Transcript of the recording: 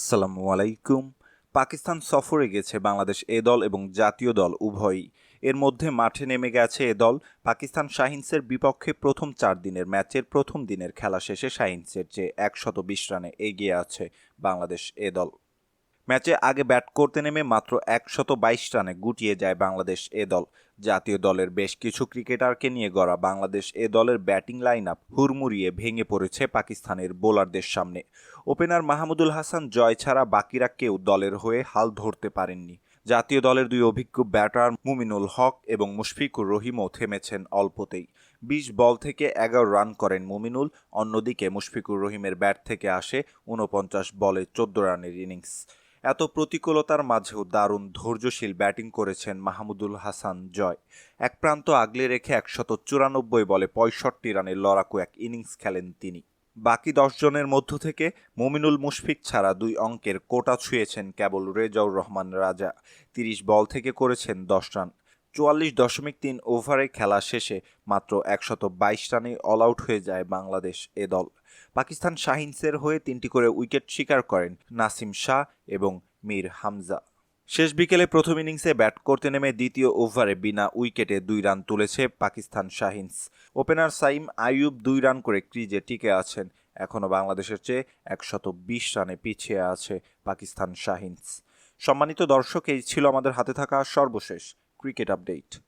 আসসালামু আলাইকুম। পাকিস্তান সফরে গেছে বাংলাদেশ এ দল এবং জাতীয় দল উভয়ই। এর মধ্যে মাঠে নেমে গেছে এ দল। পাকিস্তান শাহিনসের বিপক্ষে প্রথম চার দিনের ম্যাচের প্রথম দিনের খেলা শেষে শাহিনসের চেয়ে একশত বিশ রানে এগিয়ে আছে বাংলাদেশ এ দল। ম্যাচে আগে ব্যাট করতে নেমে মাত্র একশত বাইশ রানে গুটিয়ে যায় বাংলাদেশ এ দল। জাতীয় দলের বেশ কিছু ক্রিকেটারকে নিয়ে গড়া বাংলাদেশ এ দলের ব্যাটিং লাইন আপ হুড়মুড়িয়ে ভেঙে পড়েছে পাকিস্তানের বোলারদের সামনে। ওপেনার মাহমুদুল হাসান জয় ছাড়া বাকিরা কেউ দলের হয়ে হাল ধরতে পারেননি। জাতীয় দলের দুই অভিজ্ঞ ব্যাটার মুমিনুল হক এবং মুশফিকুর রহিমও থেমেছেন অল্পতেই। বিশ বল থেকে এগারো রান করেন মুমিনুল, অন্যদিকে মুশফিকুর রহিমের ব্যাট থেকে আসে উনপঞ্চাশ বলে চোদ্দ রানের ইনিংস। এত প্রতিকূলতার মাঝেও দারুণ ধৈর্যশীল ব্যাটিং করেছেন মাহমুদুল হাসান জয়। এক প্রান্ত আগলে রেখে একশত চুরানব্বই বলে পঁয়ষট্টি রানের লড়াকু এক ইনিংস খেলেন তিনি। বাকি দশজনের মধ্য থেকে মুমিনুল মুশফিক ছাড়া দুই অঙ্কের কোটা ছুঁয়েছেন কেবল রেজাউর রহমান রাজা। তিরিশ বল থেকে করেছেন দশ রান। চুয়াল্লিশ দশমিক তিন ওভারে খেলা শেষে মাত্র একশত বাইশ রানে অল আউট হয়ে যায় বাংলাদেশ এ দল। পাকিস্তান শাহিনসের হয়ে তিনটি করে উইকেট শিকার করেন নাসিম শাহ এবং মীর হামজা। শেষ বিকেলে প্রথম ইনিংসে ব্যাট করতে নেমে দ্বিতীয় ওভারে বিনা উইকেটে দুই রান তুলেছে পাকিস্তান শাহিনস। ওপেনার সাইম আইয়ুব দুই রান করে ক্রিজে টিকে আছেন। এখনও বাংলাদেশের চেয়ে একশত বিশ রানে পিছিয়ে আছে পাকিস্তান শাহিনস। সম্মানিত দর্শক, এই ছিল আমাদের হাতে থাকা সর্বশেষ cricket update.